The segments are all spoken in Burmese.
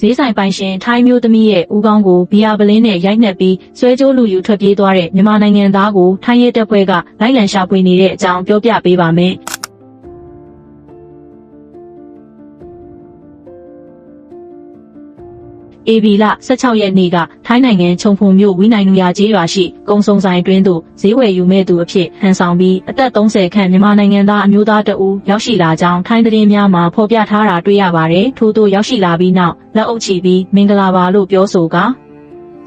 ဈေးဆိုင်ပိုင်ရှင်ထိုင်းမျိုးသမီးရဲ့ဦးခေါင်းကိုဘီယာပလင်းနဲ့ရိုက်နှက်ပြီးဆွဲကြိုးလူယူထွက်ပြေးသွားတဲ့မြန်မာနိုင်ငံသားကိုထိုင်းရဲတပ်ဖွဲ့ကလိုက်လံရှာဖွေနေတဲ့အကြောင်းပြောပြပေးပါမယ်။ AB လ16ရက်နေ့ကထိုင်းနိုင်ငံခြုံဖုံမြို့ဝိနိုင်နူယာကျေးရွာရှိကုံစုံဆိုင်အတွင်းသို့ဈေးဝယ်ယူမဲ့သူအဖြစ်ဟန်ဆောင်ပြီးအသက်30ခန့်မြန်မာနိုင်ငံသားအမျိုးသားတဦးရောက်ရှိလာကြောင်းထိုင်းသတင်းများမှာဖော်ပြထားတာတွေ့ရပါတယ်ထို့သို့ရောက်ရှိလာပြီးနောက်လက်အုပ်ချပြီးမင်္ဂလာပါလို့ပြောဆိုကာ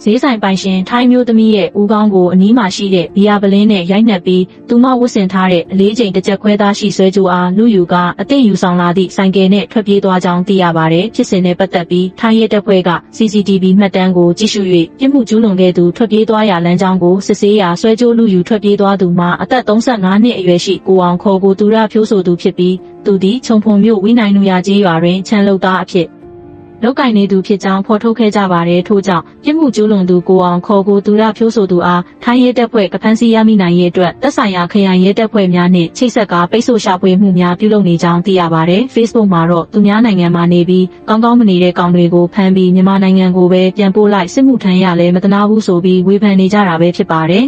ဈေးဆိုင်ပိုင်ရှင်ထိုင်းမျိုးသမီးရဲ့ဦးခေါင်းကိုအနီးမှာရှိတဲ့ဘီယာပလင်းနဲ့ရိုက်နှက်ပြီးသူမဝတ်ဆင်ထားတဲ့အလေးချိန်တစ်ချက်ခွဲသားရှိဆွဲကြိုးအားလူယူကအသင့်ယူဆောင်လာသည့်ဆိုင်ကယ်နဲ့ထွက်ပြေးသွားကြောင်းသိရပါတယ်ဖြစ်စဉ်နဲ့ပတ်သက်ပြီးထိုင်းရဲတပ်ဖွဲ့က CCTV မှတ်တမ်းကိုကြည့်ရှု၍ပြစ်မှုကျူးလွန်ခဲ့သူထွက်ပြေးသွားရာလမ်းကြောင်းကိုစစ်ဆေးရာဆွဲကြိုးလူယူထွက်ပြေးသွားသူမှာအသက်35နှစ်အရွယ်ရှိကိုအောင်ခေါ်ကိုသူရဖြိုးဆိုသူဖြစ်ပြီးသူသည်ခြုံဖုံမြို့ဝိနိုင်နူယာကျေးရွာတွင်ခြံလုတ်သားအဖြစ် လောက်ကင်နေသူဖြစ်ကြောင်းဖော်ထုတ်ခဲ့ကြပါတယ်ထို့ကြောင့်ပြစ်မှုကျူးလွန်သူကိုအောင်ခေါ်ကိုသူရဖြိုးဆိုသူအားထိုင်းရဲတပ်ဖွဲ့ကဖမ်းဆီးရမိနိုင်ရေးအတွက်သက်ဆိုင်ရာခရိုင်ရဲတပ်ဖွဲ့များနှင့်ချိတ်ဆက်ကပိတ်ဆို့ရှာဖွေမှုများပြုလုပ်နေကြောင်းသိရပါတယ် Facebook မှာတော့သူများနိုင်ငံမှာနေပြီးကောင်းကောင်းမနေတဲ့ကောင်တွေကိုဖမ်းပြီးမြန်မာနိုင်ငံကိုပဲပြန်ပို့လိုက်စစ်မှုထမ်းရလဲမတနာဘူးဆိုပြီးဝေဖန်နေကြတာပဲဖြစ်ပါတယ်